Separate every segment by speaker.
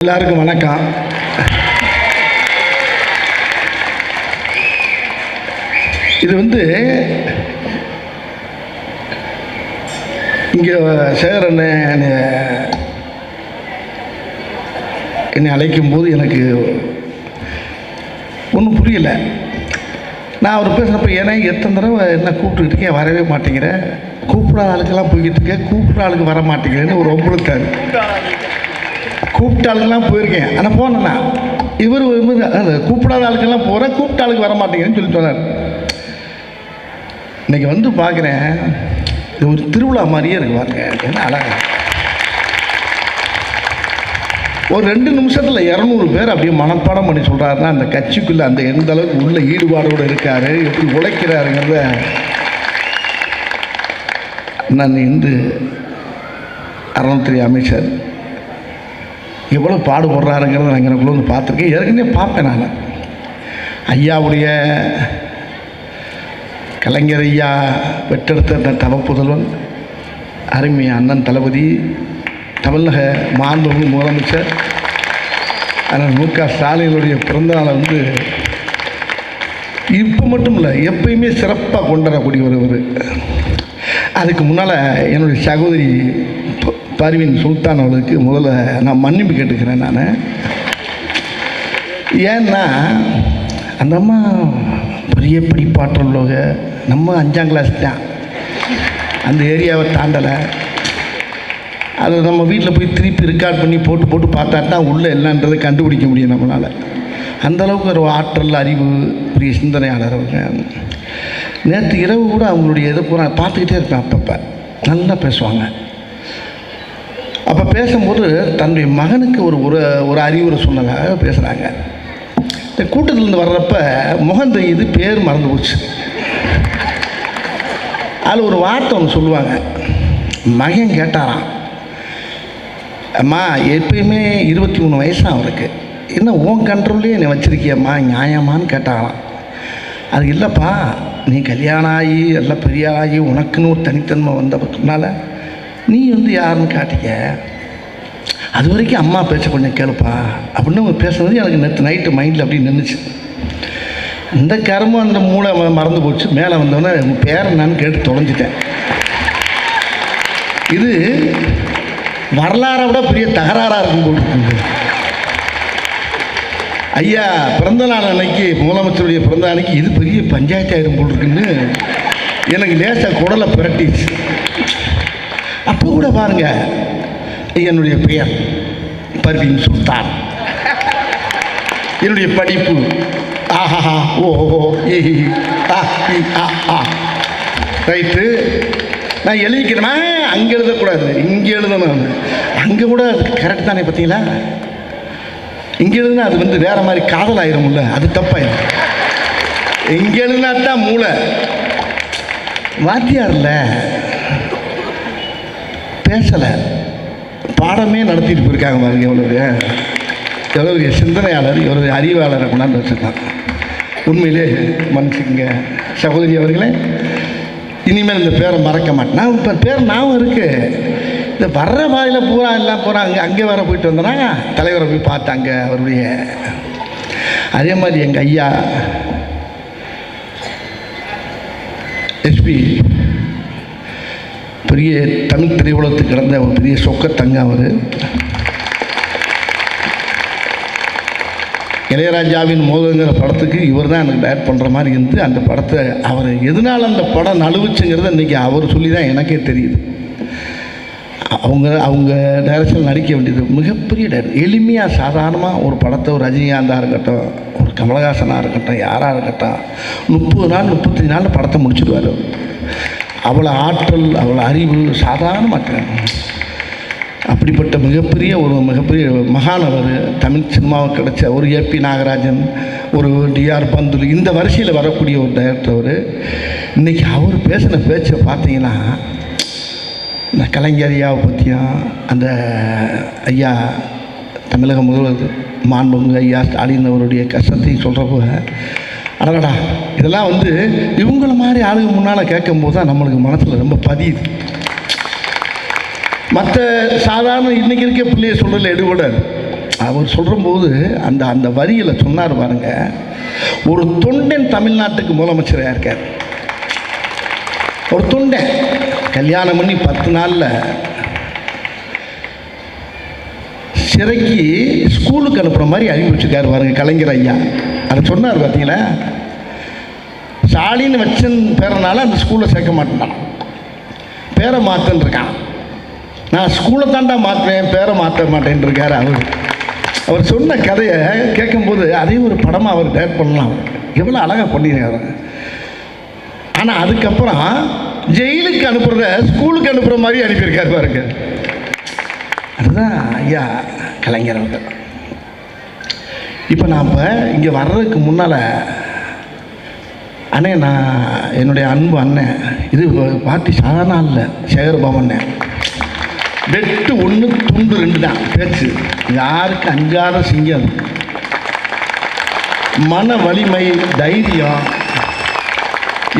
Speaker 1: எல்லாருக்கும் வணக்கம். இது வந்து இங்கே சேகரன் என்னை அழைக்கும் போது எனக்கு ஒன்றும் புரியல. நான் அவர் பேசுகிறப்ப ஏன்னா எத்தனை தடவை என்ன கூப்பிட்டுக்கிட்டு இருக்கேன் வரவே மாட்டேங்கிறேன் கூப்பிடாத ஆளுக்கெல்லாம் போய்கிட்டு இருக்கேன் கூப்பிட்ற ஆளுக்கு வர மாட்டேங்கிறேன்னு ஒரு ஒம்பளுத்தாரு கூப்பிட்டாளுக்கெல்லாம் போயிருக்கேன். ஆனால் போனேண்ணா இவர் வந்து அந்த கூப்பிடாத ஆளுக்கெல்லாம் போகிறேன் கூப்பிட்ட ஆளுக்கு வர மாட்டேங்கிறேன்னு சொல்லி சொன்னார் இன்றைக்கி வந்து பார்க்குறேன் இது ஒரு திருவிழா மாதிரியே இருக்கு பாருங்க. என்ன அழகா. ஒரு ரெண்டு நிமிஷத்தில் இரநூறு பேர் அப்படியே மனப்பாடம் பண்ணி சொல்கிறாருன்னா அந்த கட்சிக்குள்ளே அந்த எந்த அளவுக்கு உள்ள ஈடுபாடோடு இருக்காரு எப்படி உழைக்கிறாருங்கிறத நான் இன்று அறநூத்திரி அமைச்சர் எவ்வளோ பாடுபடுறாருங்கிறத நான் எனக்குள்ள வந்து பார்த்துருக்கேன். ஏற்கனவே பார்ப்பேன் நான். ஐயாவுடைய கலைஞர் ஐயா பெற்றெடுத்த அந்த தவப்புதல்வன் அருமை அண்ணன் தளபதி தமிழக மாண்புமிகு முதலமைச்சர் அண்ணன் மு க ஸ்டாலினுடைய பிறந்தநாளை வந்து இப்போ மட்டும் இல்லை எப்பயுமே சிறப்பாக கொண்டாடக்கூடிய ஒருவர் அதுக்கு முன்னால் என்னுடைய சகோதரி பர்வீன் சுல்தான் அவர்களுக்கு முதல்ல நான் மன்னிப்பு கேட்டுக்கிறேன் நான். ஏன்னா அந்த அம்மா பெரிய படிப்பாற்றல் உள்ளவங்க நம்ம அஞ்சாம் கிளாஸ் தான். அந்த ஏரியாவை தாண்டலை. அதை நம்ம வீட்டில் போய் திருப்பி ரெக்கார்ட் பண்ணி போட்டு போட்டு பார்த்தா தான் உள்ளே என்னன்றதை கண்டுபிடிக்க முடியும் நம்மளால். அந்தளவுக்கு ஒரு ஆற்றல் அறிவு பெரிய சிந்தனையாளர் அவங்க. நேற்று இரவு கூட அவங்களுடைய இதை பூரா பார்த்துக்கிட்டே இருப்பேன் அப்பப்போ. நல்லா பேசுவாங்க. அப்போ பேசும்போது தன்னுடைய மகனுக்கு ஒரு ஒரு ஒரு அறிவுரை சொன்னதாக பேசுகிறாங்க இந்த கூட்டத்திலேருந்து வர்றப்ப முகம் தெரியுது பேர் மறந்து போச்சு. அதில் ஒரு வார்த்தை ஒன்று சொல்லுவாங்க. மகன் கேட்டாராம் அம்மா எப்பயுமே இருபத்தி மூணு வயசாக அவருக்கு. என்ன உன் கண்ட்ரோல்லே என்னை வச்சிருக்கியம்மா நியாயமான்னு கேட்டாராம். அது இல்லைப்பா நீ கல்யாணம் ஆகி எல்லாம் பெரியாளாகி ஆகி உனக்குன்னு ஒரு தனித்தன்மை வந்ததுனால நீ வந்து யாருன்னு காட்டிக்க. அது வரைக்கும் அம்மா பேச்ச கொஞ்சம் கேளுப்பா. அப்படின்னு அவங்க பேசுனது எனக்கு நேற்று நைட்டு மைண்டில் அப்படி நின்றுச்சு இந்த கருமம் அந்த மூளை ம- மறந்து போச்சு. மேலே வந்தோடனே உங்கள் பேர் என்னன்னு கேட்டு தொலைஞ்சிட்டேன். இது வரலாறை விட பெரிய தகராறாக இருக்கும் போட்டு ஐயா பிறந்த நாள் அன்னைக்கு முதலமைச்சருடைய பிறந்த அன்னைக்கு இது பெரிய பஞ்சாயத்து ஆயிரம் போல் இருக்குன்னு எனக்கு லேசாக குடலை பிரட்டிச்சு அப்போ கூட பாருங்க என்னுடைய பெயர் பர்வீன் சுல்தான். என்னுடைய படிப்பு ஆஹா ஓஹோ ரைட்டு நான் எழுதிக்கிறேன் அங்கே எழுதக்கூடாது. இங்கே எழுதணும். அங்கே கூட கரெக்ட் தானே பார்த்தீங்களா? இங்கே எழுதுனா அது வந்து வேற மாதிரி காதல் ஆயிரும்ல அது தப்பாயிரும். இங்கே எழுதுனா தான் மூளை. வாத்தியார்ல பேசலை. பாடமே நடத்திட்டு போயிருக்காங்க பாருங்க எவ்வளவு எவ்வளோ சிந்தனையாளர் எவ்வளோ அறிவாளரை கொண்டாந்து வச்சுருக்காங்க. உண்மையிலே மன்னிச்சுக்கங்க. சகோதரி அவர்களே இனிமேல் இந்த பேரை மறக்க மாட்டேன். இப்போ பேர் ஞாபகம் இருக்குது இந்த வர்ற வாயில் பூரா எல்லாம் பூரா அங்கே அங்கே வர போயிட்டு வந்தேன்னா தலைவரை போய் பார்த்தாங்க அவருடைய. அதே மாதிரி எங்கள் ஐயா எஸ்பி பெரிய தமிழ் திரையுலகத்துக்கு கிடந்த ஒரு பெரிய சொக்கத்தங்க அவர் இளையராஜாவின் மோதங்கிற படத்துக்கு இவர் தான் எனக்கு டயர் பண்ணுற மாதிரி இருந்து அந்த படத்தை அவர் எதனால் அந்த படம் நழுவுச்சுங்கிறத இன்றைக்கி அவர் சொல்லி தான் எனக்கே தெரியுது அவங்க அவங்க டைரக்ஷன் நடிக்க வேண்டியது மிகப்பெரிய டைரக்ட் எளிமையாக சாதாரணமாக ஒரு படத்தை ஒரு ரஜினிகாந்தாக இருக்கட்டும் ஒரு கமலஹாசனாக இருக்கட்டும் யாராக இருக்கட்டும் முப்பது நாள் முப்பத்தஞ்சு நாளில் படத்தை முடிச்சிடுவார் அவர். அவ்வளோ ஆற்றல் அவ்வளோ அறிவு சாதாரணமாக அப்படிப்பட்ட மிகப்பெரிய ஒரு மிகப்பெரிய மகான் அவர் தமிழ் சினிமாவுக்கு கிடைச்ச ஒரு ஏபி நாகராஜன் ஒரு டிஆர் பந்துலு இந்த வரிசையில் வரக்கூடிய ஒரு டைரக்டர் அவர். இன்றைக்கி அவர் பேசின பேச்சை பார்த்தீங்கன்னா இந்த கலைஞர் ஐயாவை பற்றியும் அந்த ஐயா தமிழக முதல்வர் மாண்புமிகு ஐயா ஸ்டாலின் அவருடைய கஷ்டத்தையும் சொல்கிறப்போ அடடா. இதெல்லாம் வந்து இவங்கள மாதிரி ஆளுங்க முன்னால் கேட்கும் போது தான் நம்மளுக்கு மனசில் ரொம்ப பதியுது. மற்ற சாதாரண இன்றைக்கி இருக்க பிள்ளைய சொல்கிறதுல எடுபடாது அவர் சொல்லும்போது அந்த அந்த வரியில் சொன்னார் பாருங்க ஒரு தொண்டன் தமிழ்நாட்டுக்கு முதலமைச்சராக இருக்கார். ஒரு தொண்டன். கல்யாணம் பண்ணி பத்து நாளில் சிறைக்கு ஸ்கூலுக்கு அனுப்புகிற மாதிரி அனுப்பி வச்சுருக்காரு பாருங்க கலைஞர் ஐயா. அதை சொன்னார் பார்த்தீங்களா ஸ்டாலின் வச்சுன்னு பேரனால அந்த ஸ்கூலில் சேர்க்க மாட்டேன் பேரை மாற்றன் இருக்கான். நான் ஸ்கூலை தாண்டா மாற்றுவேன் பேரை மாற்ற மாட்டேன் இருக்கார் அவர் அவர் சொன்ன கதையை கேட்கும்போது அதையும் ஒரு படமாக அவர் டேட் பண்ணலாம். எவ்வளோ அழகாக பண்ணியிருக்காரு. ஆனால் அதுக்கப்புறம் ஜெயிலுக்கு அனுப்புகிறத ஸ்கூலுக்கு அனுப்புகிற மாதிரி அனுப்பியிருக்காரு பாருங்க. அதுதான் ஐயா கலைஞர் அவர்கள். இப்போ நான் இப்போ இங்கே வர்றதுக்கு முன்னால் அண்ணே நான் என்னுடைய அன்பு அண்ணன் இது பார்ட்டி சாதாரண இல்லை சேகர்பாபு அண்ணன் வெட்டு ஒன்று துண்டு ரெண்டு தான் பேச்சு. யாருக்கு அஞ்சாத சிங்கம்? மன வலிமை தைரியம்.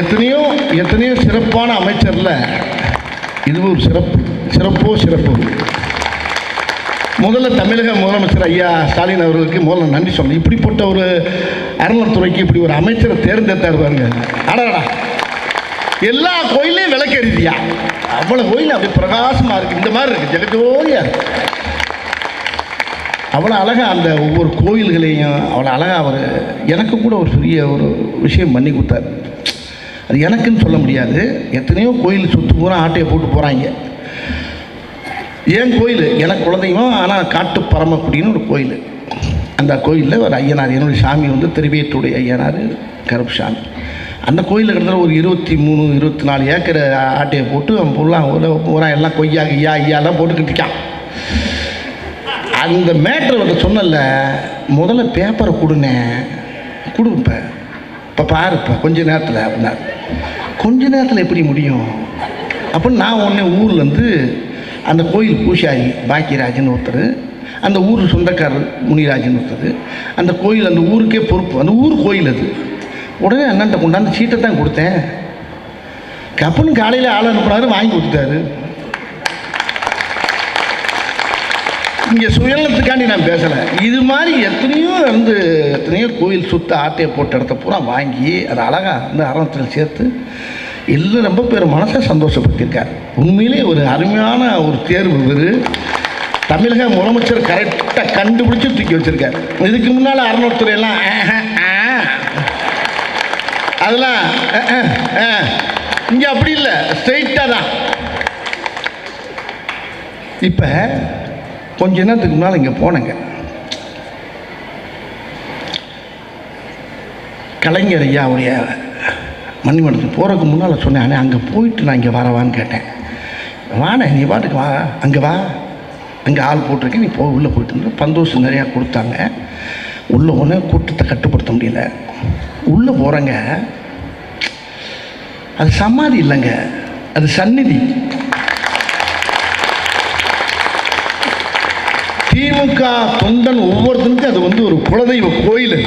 Speaker 1: எத்தனையோ எத்தனையோ சிறப்பான அமைச்சரில் இது ஒரு சிறப்பு. சிறப்போ சிறப்பு. முதல்ல தமிழக முதலமைச்சர் ஐயா ஸ்டாலின் அவர்களுக்கு முதல்ல நன்றி சொல்லணும். இப்படிப்பட்ட ஒரு அறநிலத்துறைக்கு இப்படி ஒரு அமைச்சரை தேர்ந்தெடுத்தார் பாருங்க. அடாடா எல்லா கோயிலையும் விளக்கெறிதியா அவ்வளோ கோயில் அப்படி பிரகாசமாக இருக்குது இந்த மாதிரி இருக்குது ஜெகஜோதியா அவ்வளோ அழகாக அந்த ஒவ்வொரு கோயில்களையும் அவ்வளோ அழகாக அவர் எனக்கு கூட ஒரு பெரிய ஒரு விஷயம் பண்ணி கொடுத்தாரு. அது எனக்குன்னு சொல்ல முடியாது. எத்தனையோ கோயில் சுற்று பூரா ஆட்டையை போட்டு போகிறாங்க ஏன் கோயில்? எனக்கு குலதெய்வம் ஆனால் காட்டு பரமக்குடின்னு ஒரு கோயில். அந்த கோயிலில் ஒரு ஐயனார் என்னுடைய சாமி வந்து திருவியத்துடைய ஐயனார் கருப்புசாமி. அந்த கோயிலில் கிட்டத்தட்ட ஒரு இருபத்தி மூணு இருபத்தி நாலு ஏக்கர் ஆட்டையை போட்டு அவன் ஃபுல்லாக ஒரு பூரா எல்லாம் கொய்யா ஐயா ஐயாலாம் போட்டுக்கிட்டு இருக்கான். அந்த மேட்ரு வந்து சொன்னல முதல்ல பேப்பரை கொடுனேன் கொடுப்பேன் இப்போ. பாருப்பா கொஞ்ச நேரத்தில் அப்படின்னா கொஞ்ச நேரத்தில் எப்படி முடியும்? அப்படின்னு நான் உடனே ஊர்லேருந்து அந்த கோயில் பூசாரி பாக்கியராஜன் ஒருத்தர் அந்த ஊர் சொந்தக்காரர் முனிராஜன் ஒருத்தர். அந்த கோயில் அந்த ஊருக்கே பொறுப்பு. அந்த ஊர் கோயில் அது. உடனே அண்ணன்ட்ட கொண்டாந்து சீட்டை தான் கொடுத்தேன். கப்புன்னு காலையில் ஆள் அனுப்புனாரு வாங்கி கொடுத்துட்டாரு. இங்கே சுயநலத்துக்காண்டி நான் பேசலை. இது மாதிரி எத்தனையோ வந்து எத்தனையோ கோயில் சுத்த ஆட்டையை போட்ட இடத்த பூரா வாங்கி அதை அழகாக வந்து அரணத்தில் சேர்த்து இல்லை ரொம்ப பேர் மனசை சந்தோஷப்படுத்தியிருக்கார். உண்மையிலே ஒரு அருமையான ஒரு தேர்வு இவர். தமிழக முதலமைச்சர் கரெக்டாக கண்டுபிடிச்சி தூக்கி வச்சிருக்கார். இதுக்கு முன்னால் அறநூற்றுறை எல்லாம் அதெல்லாம் இங்கே அப்படி இல்லை ஸ்ட்ரெயிட்டாக தான். இப்போ கொஞ்ச நேரத்துக்கு முன்னால் இங்கே போனேங்க. கலைஞர் ஐயாவுடைய மணிமண்டலத்துக்கு போகிறதுக்கு முன்னால் சொன்னேன் அங்கே போயிட்டு நான் இங்கே வரவான்னு கேட்டேன். வாண்ணே நீ பாட்டுக்கு வா அங்கே வா. அங்கே ஆள் போட்டிருக்கேன் நீ போ உள்ளே போயிட்டு இருந்த பந்தோசம் நிறையா கொடுத்தாங்க. உள்ளே போனே கூட்டத்தை கட்டுப்படுத்த முடியல. உள்ளே போகிறேங்க அது சமாதி இல்லைங்க. அது சந்நிதி. திமுக தொண்டன் ஒவ்வொருத்தனுக்கும் அது வந்து ஒரு குலதெய்வ கோயில் அது.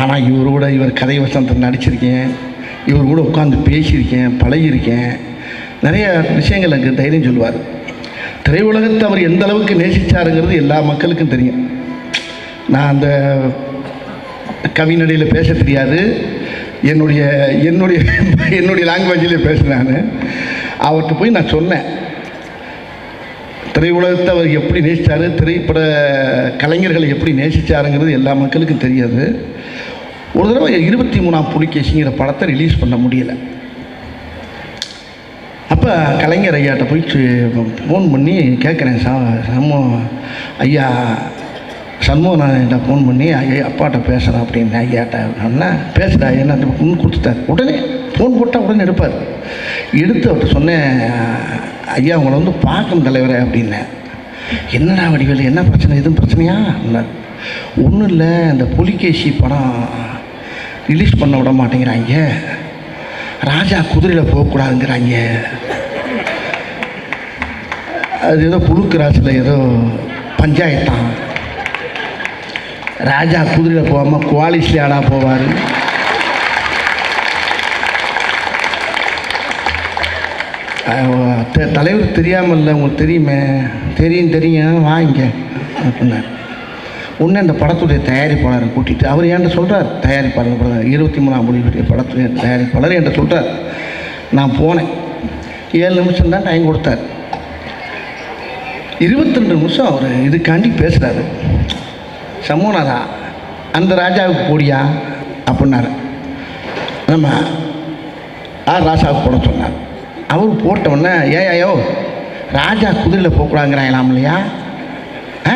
Speaker 1: ஆனால் இவர் கூட இவர் கதை வசனத்தில் நடிச்சிருக்கேன். இவர் கூட உட்காந்து பேசியிருக்கேன் பழகியிருக்கேன். நிறைய விஷயங்கள் எனக்கு தைரியம் சொல்லுவார். திரையுலகத்தை அவர் எந்த அளவுக்கு நேசிச்சாருங்கிறது எல்லா மக்களுக்கும் தெரியும். நான் அந்த கவிநடையில் பேச தெரியாது. என்னுடைய என்னுடைய என்னுடைய லாங்குவேஜில் பேசுகிறேன் நான். அவர்கிட்ட போய் நான் சொன்னேன். திரையுலகத்தை அவர் எப்படி நேசித்தார் திரைப்பட கலைஞர்களை எப்படி நேசித்தாருங்கிறது எல்லா மக்களுக்கும் தெரியாது. ஒரு தடவை இருபத்தி மூணாம் புலிகேசிங்கிற படத்தை ரிலீஸ் பண்ண முடியலை. அப்போ கலைஞர் ஐயாட்ட போய் ஃபோன் பண்ணி கேட்குறேன் சா சம்மோ ஐயா சண்முகநாதன்கிட்ட ஃபோன் பண்ணி ஐயா அப்பாட்ட பேசுகிறேன் அப்படின்னு ஐயாட்ட. அப்படின்னா பேசுகிறா என்ன ஃபோன் கொடுத்துட்டார் உடனே ஃபோன் போட்டால் உடனே எடுப்பார். எடுத்து அவர்கிட்ட சொன்னேன் ஐயா உங்களை வந்து பார்க்கணும் தலைவரே அப்படின்னேன். என்னடா வடிவேலு என்ன பிரச்சனை? எதுவும் பிரச்சனையா? ஒன்றும் இல்லை இந்த புலிகேசி படம் ரிலீஸ் பண்ண விட மாட்டேங்கிறாங்க. ராஜா குதிரையில் போகக்கூடாதுங்கிறாங்க. அது ஏதோ புழுக்கராசில் ஏதோ பஞ்சாயத்தான் ராஜா குதிரையில் போகாமல் குவாலிஸ்ல ஆடா போவார்? தலைவர் தெரியாமல் இல்லை உங்களுக்கு தெரியுமே? தெரியும் தெரியும். வாங்க அப்படின்னார். உன்னை அந்த படத்துடைய தயாரிப்பாளரை கூட்டிகிட்டு அவர் என்கிட்ட சொல்கிறார் தயாரிப்பாளர் படம் இருபத்தி மூணாம் மொழியுடைய படத்துடைய தயாரிப்பாளர் என்கிட்ட சொல்கிறார் நான் போனேன். ஏழு நிமிஷம் தான் டைம் கொடுத்தார். இருபத்தி ரெண்டு நிமிஷம் அவர் இதுக்காண்டி பேசுகிறாரு சமூகநாதா அந்த ராஜாவுக்கு போடியா? அப்படின்னாரு. நம்ம ஆ ராஜாவுக்கு போட சொன்னார். அவர் போட்ட உடனே ஐயோ ராஜா குதிரையில் போகக்கூடாங்கிறாங்களாம் இல்லையா? ஆ?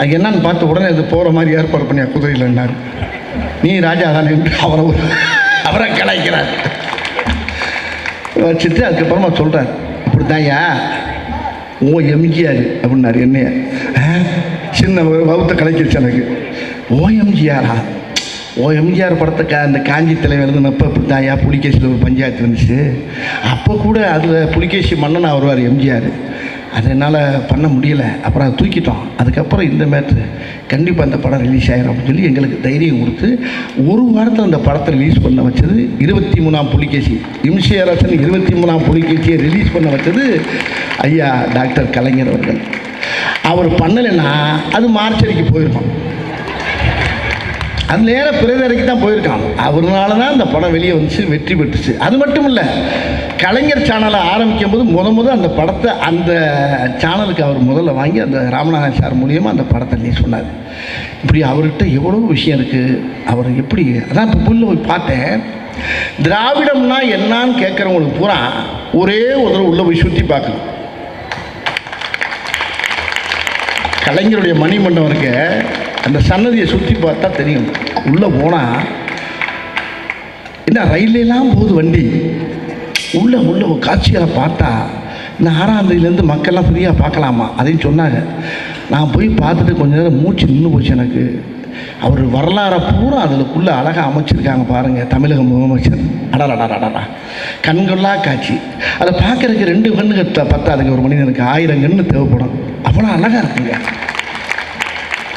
Speaker 1: அது என்னன்னு பார்த்து உடனே இது போகிற மாதிரி ஏற்பாடு பண்ணியா குதிரையில்னாரு நீ ராஜா தானே அவரை அவரை கலாய்க்கிறார். வச்சுட்டு அதுக்கப்புறமா சொல்கிறார் இப்படி ஓ எம்ஜிஆர் அப்படின்னாரு என்னைய. சின்ன ஒரு வகுத்த கலைக்கிடுச்சு எனக்கு. ஓ எம்ஜிஆரா? ஓ எம்ஜிஆர் படத்தை அந்த காஞ்சி தலைவர் எழுதுனப்போ இப்படி புலிகேசியில் ஒரு பஞ்சாயத்து இருந்துச்சு. அப்போ கூட அதில் புலிகேசி மன்னன் வருவார் எம்ஜிஆர். அது என்னால் பண்ண முடியல. அப்புறம் அதை தூக்கிட்டோம். அதுக்கப்புறம் இந்த மேட்ரு கண்டிப்பாக அந்த படம் ரிலீஸ் ஆகிடும் அப்படின்னு சொல்லி எங்களுக்கு தைரியம் கொடுத்து ஒரு வாரத்தில் அந்த படத்தை ரிலீஸ் பண்ண வச்சது இருபத்தி மூணாம் புலிகேசி. இம்சி இருபத்தி மூணாம் புலிகேசியை ரிலீஸ் பண்ண வச்சது ஐயா டாக்டர் கலைஞர் அவர்கள். அவர் பண்ணலைன்னா அது மார்ச்சரிக்கு போயிருக்கோம். அந்த நேரம் பிறதரைக்கு தான் போயிருக்கான். அவர்னால தான் அந்த படம் வெளியே வந்துச்சு வெற்றி பெற்றுச்சு. அது மட்டும் இல்லை கலைஞர் சேனலை ஆரம்பிக்கும் போது முத முத அந்த படத்தை அந்த சேனலுக்கு அவர் முதல்ல வாங்கி அந்த ராமநாதன் சார் மூலியமாக அந்த படத்தை நீ சொன்னார் இப்படி அவர்கிட்ட எவ்வளோ விஷயம் இருக்குது அவர் எப்படி அதான் இப்போ புல்ல போய் பார்த்தேன். திராவிடம்னா என்னான்னு கேட்குறவங்களுக்கு பூரா ஒரே ஒரு தடவை உள்ளே போய் சுற்றி பார்க்கணும். கலைஞருடைய மணிமண்டபம் இருக்க. அந்த சன்னதியை சுற்றி பார்த்தா தெரியும். உள்ளே போனால் என்ன ரயிலெல்லாம் போகுது வண்டி. உள்ளே உள்ள காட்சிகளை பார்த்தா இந்த ஆறாந்தேதியிலேருந்து மக்கள்லாம் ஃப்ரீயாக பார்க்கலாமா? அதையும் சொன்னாங்க. நான் போய் பார்த்துட்டு கொஞ்ச நேரம் மூச்சு நின்று போச்சு எனக்கு. அவர் வரலாறை பூரா அதுக்குள்ளே அழகாக அமைச்சிருக்காங்க பாருங்கள் தமிழக முதலமைச்சர். அடடடடடா கண்கொள்ளா காட்சி. அதை பார்க்குறதுக்கு ரெண்டு கண்ணுக்கு பத்தாதுங்க ஒரு மனிதனுக்கு. ஆயிரம் கண்ணு தேவைப்படும். அவ்வளோ அழகாக இருக்குங்க.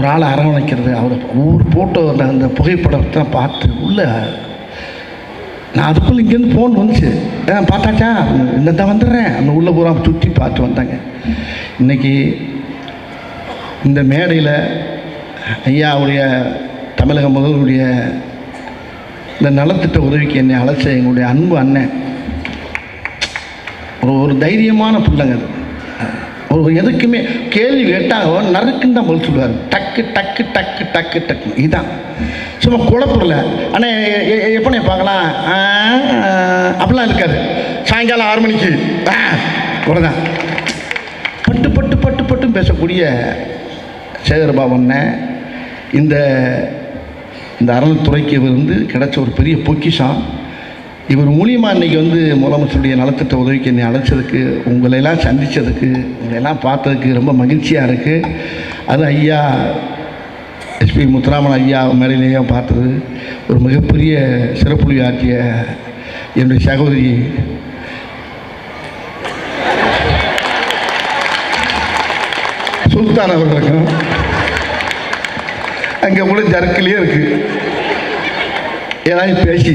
Speaker 1: ஒரு ஆளை அரவணைக்கிறது அவர் ஒவ்வொரு ஃபோட்டோ அந்த அந்த புகைப்படத்தை பார்த்து உள்ள நான் அதுக்குள்ளே இங்கேருந்து ஃபோன் வந்துச்சு. ஏன் பார்த்தாச்சா? இந்த தான் வந்துடுறேன். அந்த உள்ளே பூரா சுற்றி பார்த்து வந்தாங்க. இன்னைக்கு இந்த மேடையில் ஐயாவுடைய தமிழக முதல்வருடைய இந்த நலத்திட்ட உதவிக்கு என்னை அழைச்ச எங்களுடைய அன்பு அண்ணன். ஒரு ஒரு தைரியமான பிள்ளைங்க அது. ஒரு எதுக்குமே கேள்வி கேட்டால் நறுக்குன்னு தான் பதில் சொல்லுவார். டக்கு டக்கு டக்கு டக்கு டக்கு இதுதான். சும்மா குழப்பல அண்ணே எப்போ பார்க்கலாம்? அப்படிலாம் இருக்காது சாயங்காலம் ஆறு மணிக்கு. ஆ அவ்வளோதான் பட்டு பட்டு பட்டு பட்டும் பேசக்கூடிய சேகர்பாபு அண்ணன் இந்த இந்த அறநிலைத்துறைக்கு வந்து கிடைச்ச ஒரு பெரிய பொக்கிஷம். இவர் மூலியமாக இன்றைக்கி வந்து முதலமைச்சருடைய நலத்திட்ட உதவிக்கு என்னை அழைச்சதுக்கு உங்களையெல்லாம் சந்தித்ததுக்கு உங்களையெல்லாம் பார்த்ததுக்கு ரொம்ப மகிழ்ச்சியாக இருக்குது அது ஐயா எஸ்பி முத்துராமன் ஐயா மேலேயும் பார்த்தது. ஒரு மிகப்பெரிய சிறப்புலி ஆற்றிய என்னுடைய சகோதரி. சுல்தான் அவர்களுக்கும் அங்கே கூட ஜர்க்கிலேயே இருக்குது ஏதாவது பேசி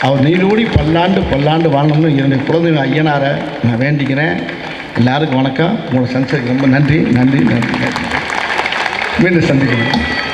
Speaker 1: அவர் நீடோடி பல்லாண்டு பல்லாண்டு வாழணும்னு என்னுடைய குழந்தை ஐயனாரை நான் வேண்டிக்கிறேன். எல்லாருக்கும் வணக்கம். உங்களோட சந்திச்சதுக்கு ரொம்ப நன்றி நன்றி நன்றி நன்றி. மீண்டும் சந்திக்கிறேன்.